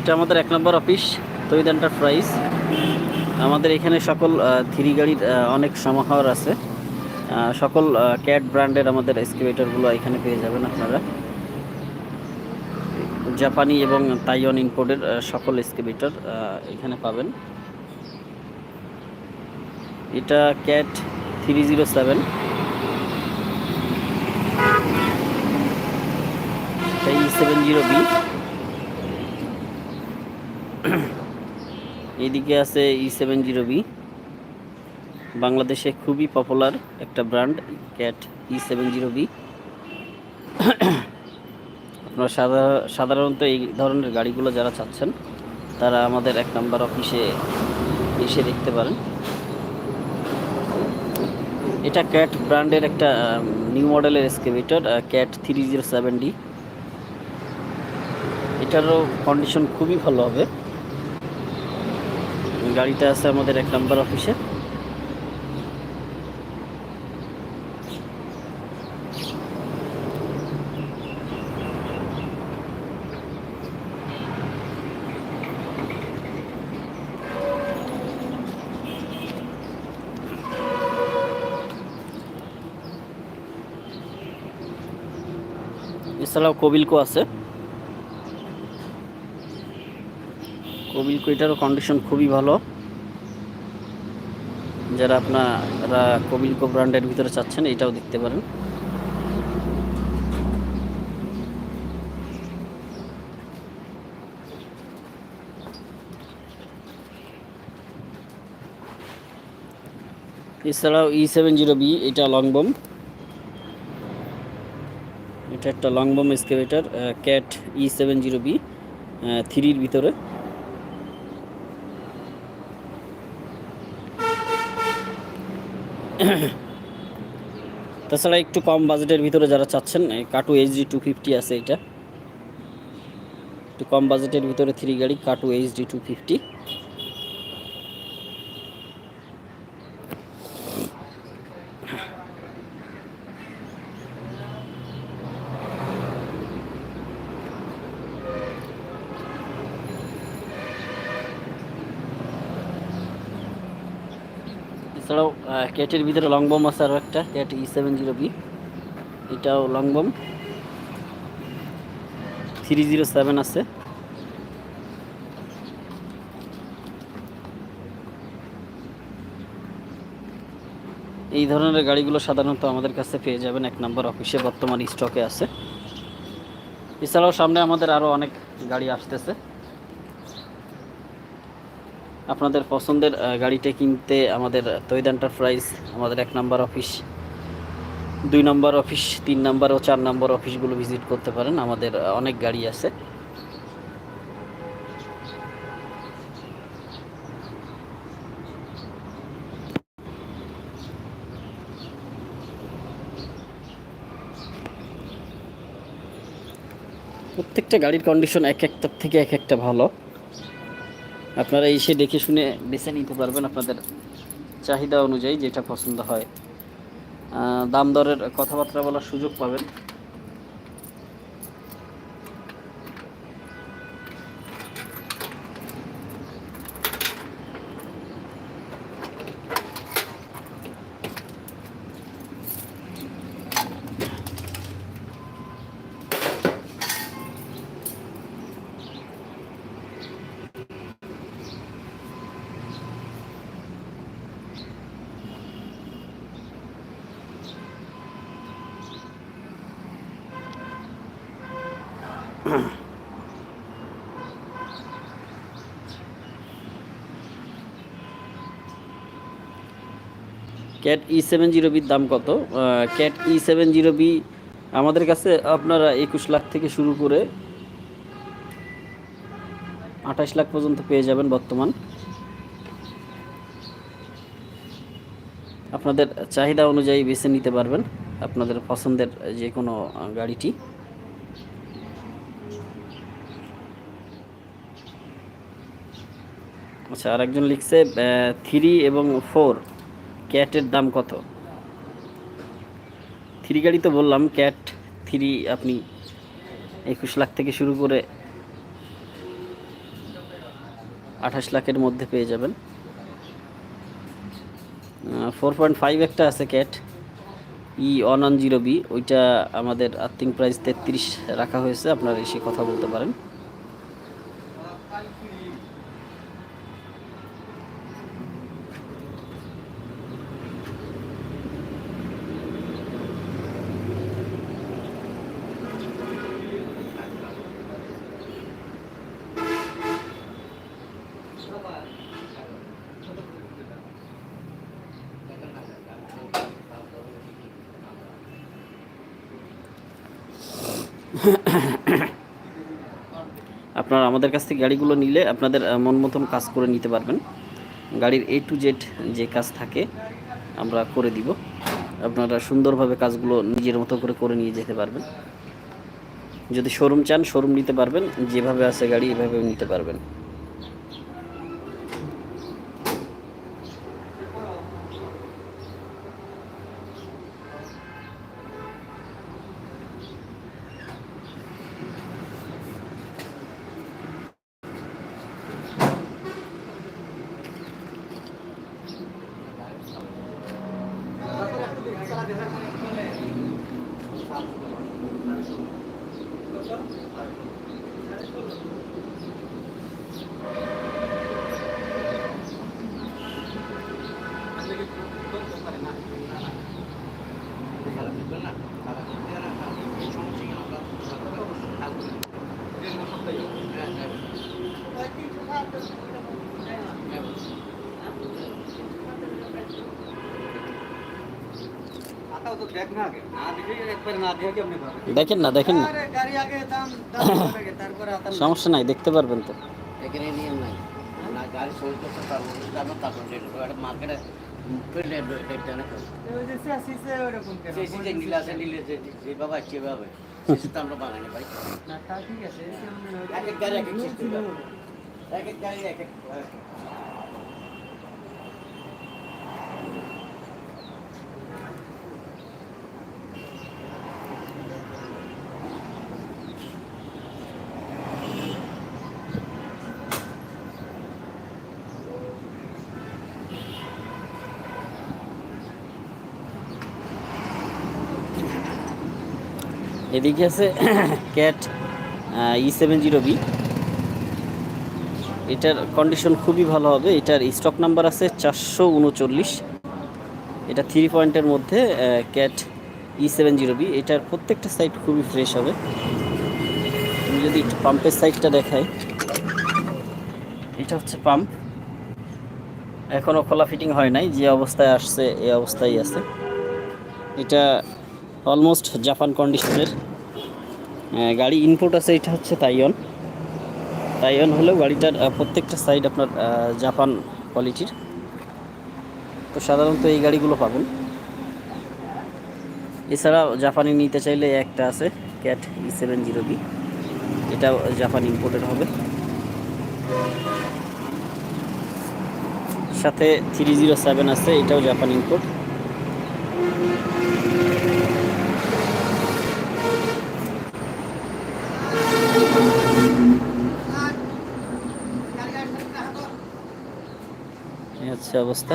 এটা আমাদের এক নম্বর অফিস তৈদ এন্টারপ্রাইজ আমাদের এখানে সকল থ্রি গাড়ির অনেক সমাহার আছে। সকল ক্যাট ব্র্যান্ডের আমাদের এক্সকিভেটরগুলো এখানে পেয়ে যাবেন আপনারা। জাপানি এবং তাইওয়ান ইম্পোর্টের সকল এক্সকিভেটর এখানে পাবেন। এটা Cat three zero seven seven zero B এইদিকে আছে ই সেভেন জিরো বি বাংলাদেশে খুবই পপুলার একটা brand Cat E seven zero B আপনারা সাধা- সাধারণত এই ধরনের গাড়িগুলো যারা চাচ্ছেন, তারা আমাদের এক নাম্বার অফিসে এসে দেখতে পারেন। এটা ক্যাট ব্র্যান্ডের একটা নিউ মডেলের excavator Cat three zero seven D এটারও কন্ডিশন খুবই ভালো হবে। গাড়িটা আছে আমাদের এক নম্বর অফিসে। এছাড়াও কবিলকো আছে। কবিলকো এটারও কন্ডিশন খুবই ভালো। যারা আপনারা কবিলকো ব্র্যান্ডের ভিতরে চাচ্ছেন, এটাও দেখতে পারেন। এছাড়াও ই সেভেন জিরো বি এটা লং বম এটা একটা long boom excavator Cat E seven zero B থ্রির ভিতরে। তাছাড়া একটু কম বাজেটের ভিতরে যারা চাচ্ছেন, এই কাটু এইচডি টু ফিফটি আছে এটা। একটু কম বাজেটের ভিতরে থ্রি গাড়ি কাটু এইচডি টু ফিফটি এছাড়াও ক্যাটের ভিতরে লং বম আছে আরও একটা, Cat E seven zero B এটাও long boom three zero seven আছে। এই ধরনের গাড়িগুলো সাধারণত আমাদের কাছে পেয়ে যাবেন এক নম্বর অফিসে বর্তমান স্টকে আছে। এছাড়াও সামনে আমাদের আরও অনেক গাড়ি আসতেছে। আপনাদের পছন্দের গাড়িটা কিনতে আমাদের তৈদ এন্টারপ্রাইজ আমাদের এক নাম্বার অফিস, দুই নম্বর অফিস, তিন নাম্বার ও চার নম্বর অফিসগুলো ভিজিট করতে পারেন, আমাদের অনেক গাড়ি আছে। প্রত্যেকটা গাড়ির কন্ডিশন এক একটার থেকে এক একটা ভালো। আপনারা এসে দেখে শুনে বেছে নিতে পারবেন আপনাদের চাহিদা অনুযায়ী যেটা পছন্দ হয়। দাম দরের কথাবার্তা বলার সুযোগ পাবেন। ক্যাট ই সেভেন জিরো বির দাম কত? Cat E seven zero B আমাদের কাছে আপনারা একুশ লাখ থেকে শুরু করে আঠাশ লাখ পর্যন্ত পেয়ে যাবেন বর্তমান। আপনাদের চাহিদা অনুযায়ী বেছে নিতে পারবেন আপনাদের পছন্দের যে কোনো গাড়িটি। আচ্ছা আরেকজন লিখছে থ্রি এবং ফোর, ক্যাটের দাম কত? থ্রি গাড়ি তো বললাম, ক্যাট থ্রি আপনি একুশ লাখ থেকে শুরু করে আঠাশ লাখের মধ্যে পেয়ে যাবেন। ফোর পয়েন্ট ফাইভ একটা আছে Cat E one one zero B ওইটা আমাদের আর্থিং প্রাইস তেত্রিশ রাখা হয়েছে, আপনারা এসে কথা বলতে পারেন। আপনারা আমাদের কাছ থেকে গাড়িগুলো নিলে আপনাদের মন মতন কাজ করে নিতে পারবেন। গাড়ির এ টু জেড যে কাজ থাকে, আমরা করে দিব। আপনারা সুন্দরভাবে কাজগুলো নিজের মতো করে করে নিয়ে যেতে পারবেন। যদি শোরুম চান, শোরুম নিতে পারবেন। যেভাবে আছে গাড়ি, এভাবেও নিতে পারবেন। দেখেন না দেখেন না সমস্যা নাই দেখতে পারবেন তো ঠিক আছে এদিকে আছে Cat E seven zero B এটার কন্ডিশন খুবই ভালো হবে। এটার স্টক নাম্বার আছে চারশো উনচল্লিশ। এটা থ্রি পয়েন্টের মধ্যে Cat E seven zero B এটার প্রত্যেকটা সাইড খুবই ফ্রেশ হবে। আমি যদি একটু পাম্পের সাইডটা দেখাই। এটা হচ্ছে পাম্প এখনও খোলা ফিটিং হয় নাই। যে অবস্থায় আসছে এই অবস্থায় আছে। এটা অলমোস্ট জাপান কন্ডিশনের গাড়ি ইনপুট আছে, এটা হচ্ছে তাইওয়ান তাইওয়ান হলেও গাড়িটার প্রত্যেকটা সাইড আপনার জাপান কোয়ালিটির তো সাধারণত এই গাড়িগুলো পাবেন। এছাড়াও জাপানি নিতে চাইলে একটা আছে Cat E seven zero B এটাও জাপান ইম্পোর্টেড হবে। সাথে থ্রি জিরো সেভেন আছে, এটাও জাপান ইম্পোর্ট হচ্ছে অবস্থা।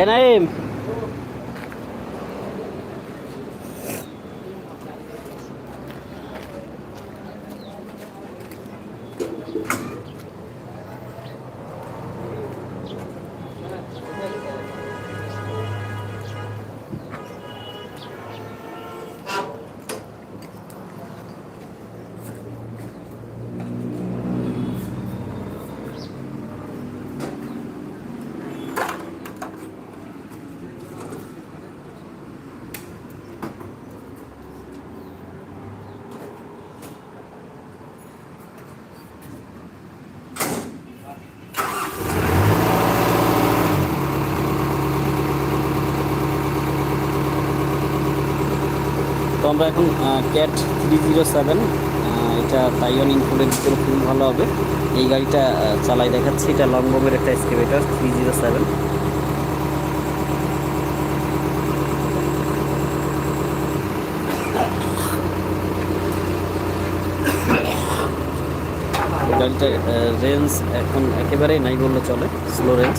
এ তো আমরা এখন ক্যাট থ্রি জিরো সেভেন এটা তাইওয়ান ইনপুটের ভিতরে খুবই ভালো হবে। এই গাড়িটা চালাই দেখাচ্ছি। এটা লংবমের একটা এক্সকেভেটার থ্রি জিরো সেভেন গাড়িটার রেঞ্জ এখন একেবারেই নাই বললে চলে স্লো রেঞ্জ